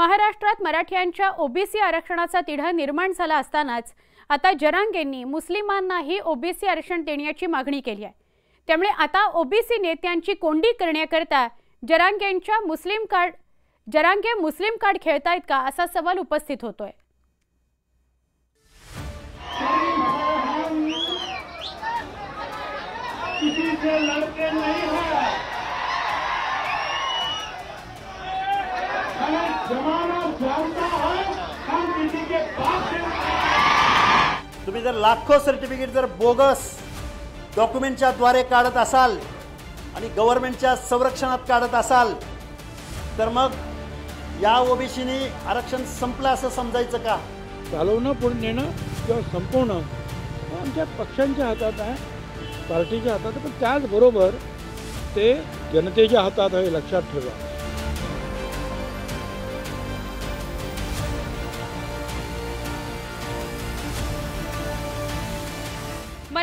महाराष्ट्रात मराठ्यांच्या ओबीसी आरक्षणाचा तिढा निर्माण झाला असतानाच आता जरांगेंनी मुस्लिमांनाही ओबीसी आरक्षण देण्याची मागणी केली आहे. त्यामुळे आता ओबीसी नेत्यांची कोंडी करण्याकरता जरांगेंच्या Muslim card Jarange Muslim card खेळतायत का असा सवाल उपस्थित होतोय. किसी से लड़के नहीं है तुम्ही जर लाखो सर्टिफिकेट जर बोगस डॉक्युमेंटच्या द्वारे काढत असाल आणि गव्हर्नमेंटच्या संरक्षणात काढत असाल तर मग या ओबीसीनी आरक्षण संपलं असं समजायचं का? चालवणं पुढे नेणं किंवा संपवणं आमच्या पक्षांच्या हातात आहे पार्टीच्या हातात आहे. पण त्याचबरोबर ते जनतेच्या हातात आहे लक्षात ठेवा.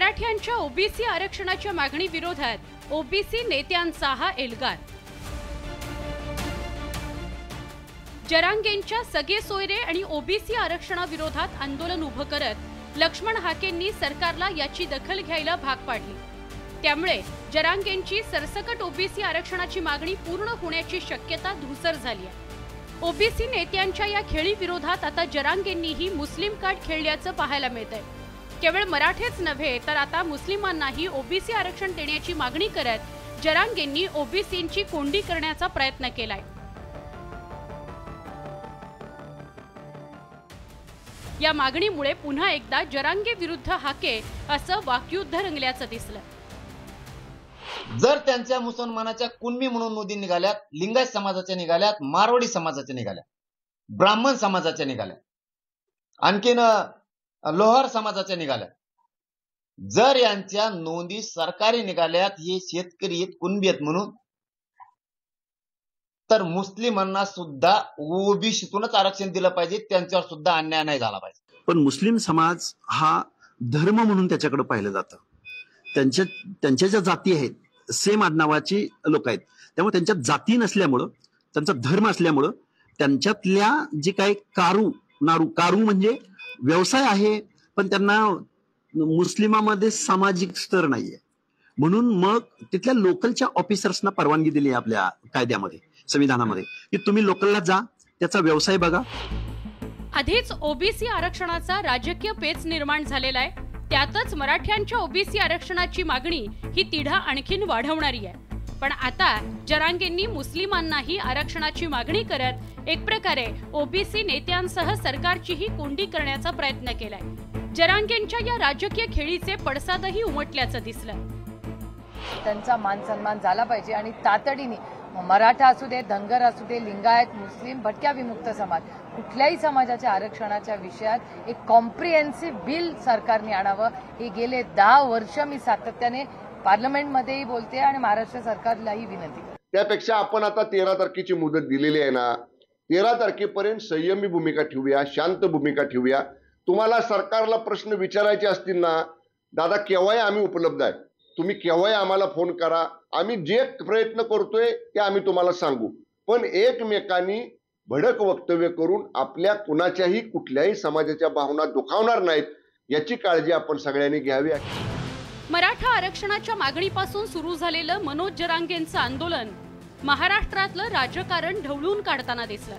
मराठ्यांच्या ओबीसी आरक्षणाच्या मागणी विरोधात ओबीसी नेत्यांचा हा एल्गार. जरांगेंच्या सगळे सोयरे आणि ओबीसी आरक्षणाविरोधात आंदोलन उभं करत लक्ष्मण हाकेंनी सरकारला याची दखल घ्यायला भाग पाडली. त्यामुळे जरांगेंची सरसकट ओबीसी आरक्षणाची मागणी पूर्ण होण्याची शक्यता धुसर झाली आहे. ओबीसी नेत्यांच्या या खेळी विरोधात आता जरांगेंनीही मुस्लिम कार्ड खेळल्याचं पाहायला मिळतंय. केवळ मराठेच नव्हे तर आता मुस्लिमांनाही ओबीसी आरक्षण देण्याची मागणी करत जरांगेंनी ओबीसींची कोंडी करण्याचा प्रयत्न केलाय. या मागणीमुळे पुन्हा एकदा जरांगे विरुद्ध हाके असं वाकयुद्ध रंगल्याचं दिसलं. जर त्यांच्या मुसलमानाच्या कुणबी म्हणून नोंदी निघाल्यात लिंगायत समाजाच्या निघाल्यात मारवाडी समाजाच्या निघाल्या ब्राह्मण समाजाच्या निघाल्या आणखीन लोहार समाजाच्या निघाल्या जर यांच्या नोंदी सरकारी निघाल्यात हे शेतकरी आहेत कुणबी आहेत म्हणून तर मुस्लिमांना सुद्धा ओबीसीतूनच आरक्षण दिलं पाहिजे त्यांच्यावर सुद्धा अन्याय नाही झाला पाहिजे. पण मुस्लिम समाज हा धर्म म्हणून त्याच्याकडे पाहिलं जातं. त्यांच्या त्यांच्या ज्या जाती आहेत सेम आडनावाची लोक आहेत. त्यामुळे त्यांच्यात जाती नसल्यामुळं त्यांचा धर्म असल्यामुळं त्यांच्यातल्या जे काही कारू नारू कारू म्हणजे व्यवसाय आहे पण त्यांना मुस्लिमामध्ये सामाजिक स्तर नाहीये. म्हणून मग तिथल्या लोकलच्या ऑफिसर्सना परवानगी दिली आहे आपल्या कायद्यामध्ये संविधानामध्ये की तुम्ही लोकलला जा त्याचा व्यवसाय बघा. आधीच ओबीसी आरक्षणाचा राजकीय पेच निर्माण झालेला आहे. त्यातच मराठ्यांच्या ओबीसी आरक्षणाची मागणी ही तिढा आणखीन वाढवणारी आहे. पण आता जरांगेंनी मुस्लिमांनाही आरक्षणाची मागणी करत एक प्रकारे ओबीसी नेत्यांसह सरकारचीही कोंडी करण्याचा प्रयत्न केलाय. जरांगेंच्या या राजकीय खेळीचे पडसादही उमटल्याचं दिसलं. त्यांचा मान सन्मान झाला पाहिजे आणि तातडीने मराठा असू दे धनगर असू दे लिंगायत मुस्लिम भटक्या विमुक्त समाज कुठल्याही समाजाच्या आरक्षणाच्या विषयात एक कॉम्प्रिहेन्सिव्ह बिल सरकारने आणावं. हे गेले दहा वर्ष मी सातत्याने पार्लमेंटमध्येही बोलते आणि महाराष्ट्र सरकारलाही विनंती करते. त्यापेक्षा आपण आता तेरा तारखेची मुदत दिलेली आहे ना तेरा तारखेपर्यंत संयमी भूमिका ठेवूया शांत भूमिका ठेवूया. तुम्हाला सरकारला प्रश्न विचारायचे असतील ना दादा केव्हाही आम्ही उपलब्ध आहे. तुम्ही केव्हाही आम्हाला फोन करा. आम्ही जे प्रयत्न करतोय ते आम्ही तुम्हाला सांगू. पण एकमेकांनी भडक वक्तव्य करून आपल्या कुणाच्याही कुठल्याही समाजाच्या भावना दुखावणार नाहीत याची काळजी आपण सगळ्यांनी घ्यावी. मराठा आरक्षणाच्या मागणीपासून सुरू झालेलं मनोज जरांगेंचं आंदोलन महाराष्ट्रातलं राजकारण ढवळून काढताना दिसलं.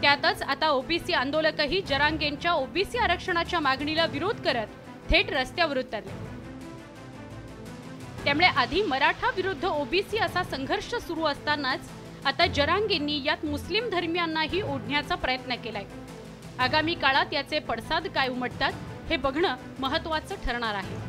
त्यातच आता ओबीसी आंदोलकही जरांगेंच्या ओबीसी आरक्षणाच्या मागणीला विरोध करत थेट रस्त्यावर उतरले. त्यामुळे आधी मराठा विरुद्ध ओबीसी असा संघर्ष सुरू असतानाच आता जरांगेंनी यात मुस्लिम धर्मियांनाही ओढण्याचा प्रयत्न केलाय. आगामी काळात याचे पडसाद काय उमटतात हे बघणं महत्वाचं ठरणार आहे.